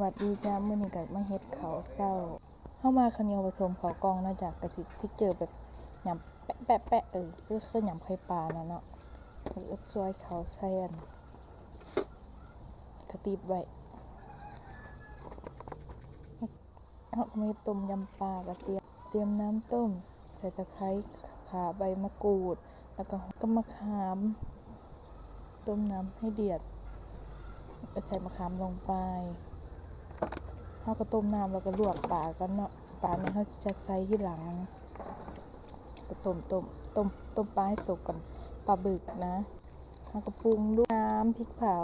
หวัดดีจ้ามื้อนี้ก็มาเฮ็ดข้าวเช้าเฮามาข้าวเหนียวผสมข้าวกล้องนาะจ้ะก็สิสิเจอแบบหยำแปะแปะแปะเออคือคือยำไข่ปลานั่นเนาะแล้วก็ซอยข้าวใส่อันกระติบไว้เฮาก็มาเฮ็ดต้มยำปลากระเทียมเตรียมน้ำต้ม ใส่ตะไคร้ข่าใบมะกรูด แล้วก็ก็มะขาม ต้มน้ำให้เดือดแล้วใส่มะขามลงไป เราก็ต้มน้ำแล้วก็ลวกปลากันเนาะปลาเนี่ยเขาจะใส่ที่หลังก็ต้มต้มต้มต้มปลาให้สุกก่อนปลาบึกนะเราก็ปรุงด้วยน้ำพริกเผา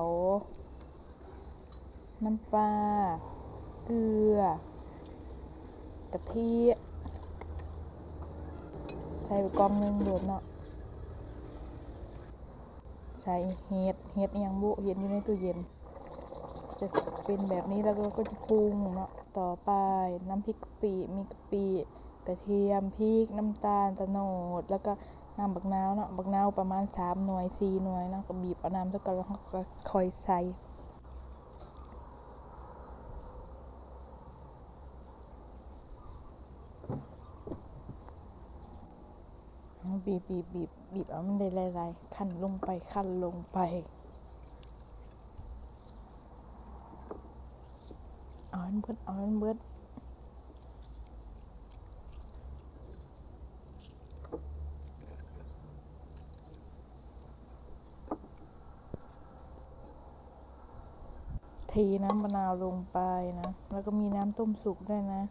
น้ำปลาเกลือกะทิใส่ไปกล่องหนึงโดดเนาะใส่เห็ดเห็ดอิหยังบุเห็ดอยู่ในตู้เย็น จะเป็นแบบนี้แล้วก็ก็จะปรุงเนาะต่อไปน้ำพริกกะปิมีกะปิกระเทียมพริกน้ำตาลตะโนด แล้วก็น้ำบักนาวเนาะบักนาวประมาณสามหน่วยสี่หน่วยเนาะก็บีบเอาน้ำแล้วก็แล้วก็คอยใส่บีบบีบบีบบีบเอามันได้หลายๆขั้นลงไปขั้นลงไป เอา ให้เบิดเอาให้เบิดเทน้ำมะนาวลงไปนะ แล้วก็มีน้ำต้มสุกด้วยนะ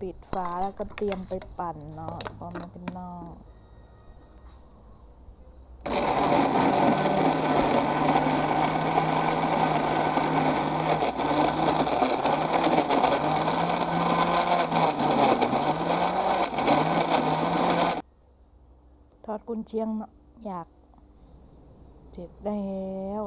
ปิดฝาแล้วก็เตรียมไปปั่นเนาะพอมันเป็นนอก กุนเชียงเนาะอยาก เสร็จแล้ว